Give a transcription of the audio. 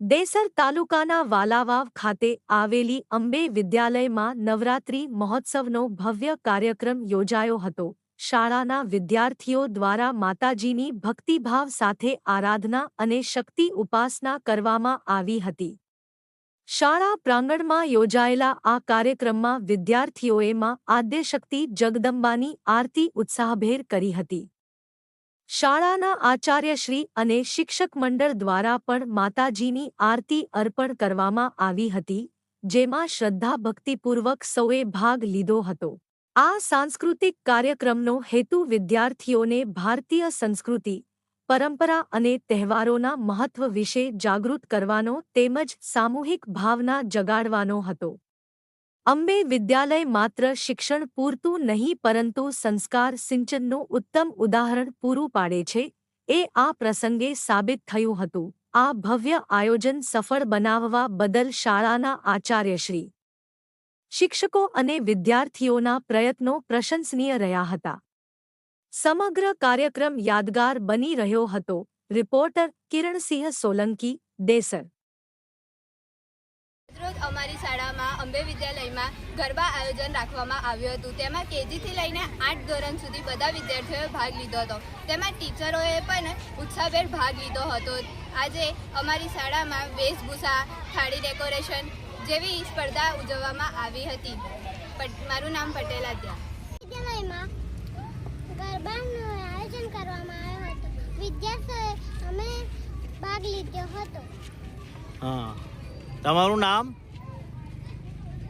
દેસર તાલુકાના વાલાવાવ ખાતે આવેલી અંબે વિદ્યાલયમાં નવરાત્રિ મહોત્સવનો ભવ્ય કાર્યક્રમ યોજાયો હતો. શાળાના વિદ્યાર્થીઓ દ્વારા માતાજીની ભક્તિભાવ સાથે આરાધના અને શક્તિ ઉપાસના કરવામાં આવી હતી. શાળા પ્રાંગણમાં યોજાયેલા આ કાર્યક્રમમાં વિદ્યાર્થીઓએ માં આદ્યશક્તિ જગદંબાની આરતી ઉત્સાહભેર કરી હતી. શાળાના આચાર્યશ્રી અને શિક્ષક મંડળ દ્વારા પણ માતાજીની આરતી અર્પણ કરવામાં આવી હતી, જેમાં શ્રદ્ધાભક્તિપૂર્વક સૌએ ભાગ લીધો હતો. આ સાંસ્કૃતિક કાર્યક્રમનો હેતુ વિદ્યાર્થીઓને ભારતીય સંસ્કૃતિ, પરંપરા અને તહેવારોના મહત્વ વિશે જાગૃત કરવાનો તેમજ સામૂહિક ભાવના જગાડવાનો હતો. અંબે વિદ્યાલય માત્ર શિક્ષણ પૂરતું નહીં, પરંતુ સંસ્કાર સિંચનનું ઉત્તમ ઉદાહરણ પૂરું પાડે છે. એ આ પ્રસંગે સાબિત થયું હતું. આ ભવ્ય આયોજન સફળ બનાવવા બદલ શાળાના આચાર્યશ્રી, શિક્ષકો અને વિદ્યાર્થીઓના પ્રયત્નો પ્રશંસનીય રહ્યા હતા. સમગ્ર કાર્યક્રમ યાદગાર બની રહ્યો હતો. રિપોર્ટર કિરણસિંહ સોલંકી, દેસર રોજ અમારી શાળામાં અંબે વિદ્યાલયમાં ગરબા આયોજન રાખવામાં આવ્યું હતું. તેમાં કેજીથી લઈને આઠ ધોરણ સુધી બધા વિદ્યાર્થીઓએ ભાગ લીધો હતો. તેમાં ટીચરોએ પણ ઉત્સાહભેર ભાગ લીધો હતો. આજે અમારી શાળામાં વેશભૂષા થાળી ડેકોરેશન જેવી સ્પર્ધા ઉજવવામાં આવી હતી. પટ- મારું નામ પટેલ આદ્યા. વિદ્યાલયમાં ગરબાનું આયોજન કરવામાં આવ્યું હતું. વિદ્યાર્થીઓએ અમે ભાગ લીધો હતો. હા. તમારું નામ?